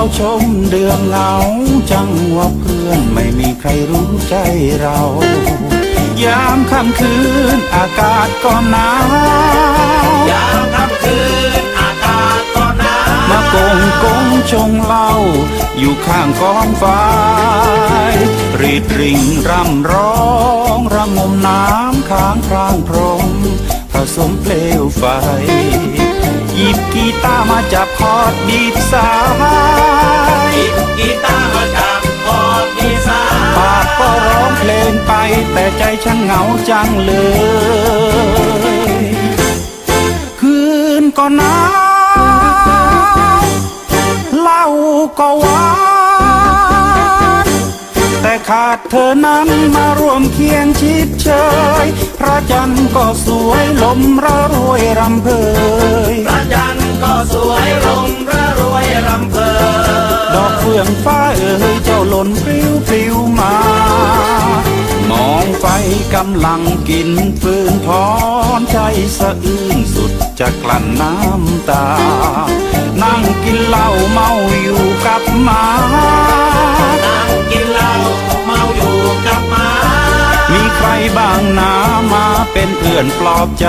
าชมเดือนเหงาจังว่าเพื่อนไม่มีใครรู้ใจเรา ยามค่ำคืนอากาศก็หนาว ยามค่ำคืนอากาศก็หนาว มาโกงกงชงเหล้าอยู่ข้างกองไฟรีดริงร่ำร้องระงมน้ำค้างพรางพรมผสมเปลวไฟห ยิบกีตาร์มาจับคอร์ดบีบสายกีตาร์มาจากคอร์ดอีสานปากก็ร้องเพลงไป แต่ใจช่างเหงาจังเลย คืนก็หนาวเหล้าก็หวานแต่ขาดเธอนั้นมาร่วมเคียงชิดเชยพระจันทร์ก็สวยลมระรวยรำเพยพระจันทร์ก็ สวยลมระรวยรำเพอดอกเฟื่องฟ้าเอ๋ยเจ้าหล่นปลิวปลิวมา มองไฟกำลังกินฟืนทอนใจสะอื้นสุดจะกลั้นน้ำตา นั่งกินเหล้าเมาอยู่กับหมานั่งกินเหล้าเมาอยู่กับหมา มีใครบ้างนามาเป็นเพื่อนปลอบใจ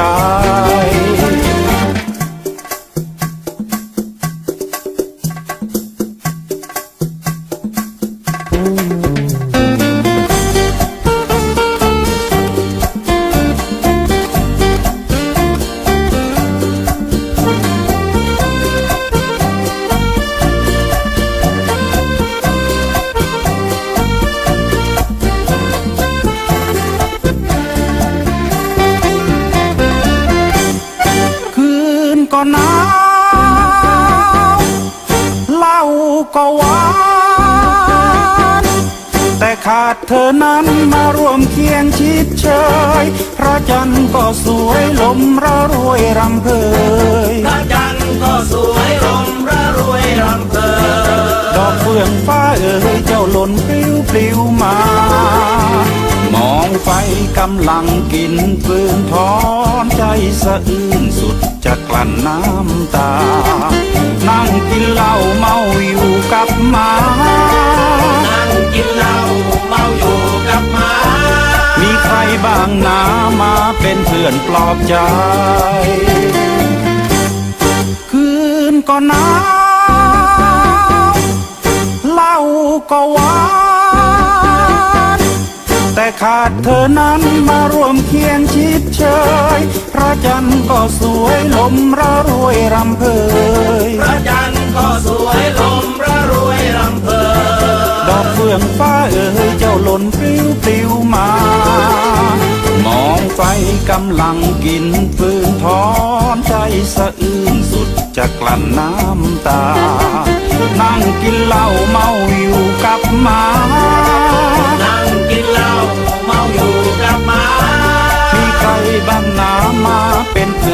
ก็หนาวเหล้าก็หวาน แต่ขาดเธอนั้นมาร่วมเคียงชิดเชยพระจันทร์ก็สวยลมระรวยรำเพยพระจันทร์ก็สวย กำลังกินฟืนทอนใจสะอื้นสุดจะกลั้นน้ำตา นั่งกินเหล้าเมาอยู่กับหมา นั่งกินเหล้าเมาอยู่กับหมา มีใครบ้างนามาเป็นเพื่อนปลอบใจ คืนก็หนาวเหล้าก็หวานแต่ ขาดเธอนั้นมาร่วมเคียงชิดเชย พระจันทร์ก็สวยลมระรวยรำเพยพระจันทร์ก็สวยลมระรวยรำเพอดอกเฟื่องฟ้าเอ๋ยเจ้าหล่นปลิวปลิวมามองไฟกำลังกินฟืนทอนใจสะอื้นสุดจะกลั้นน้ำตา นั่งกินเหล้าเมาอยู่กับหมา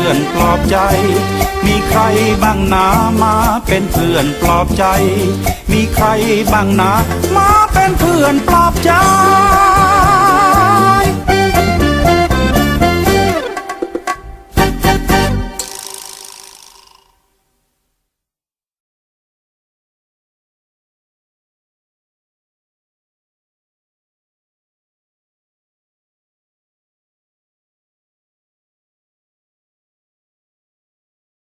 พื่อนปลอบใจ มีใครบ้างนามาเป็นเพื่อนปลอบใจ มีใครบ้างนามาเป็นเพื่อนปลอบใจ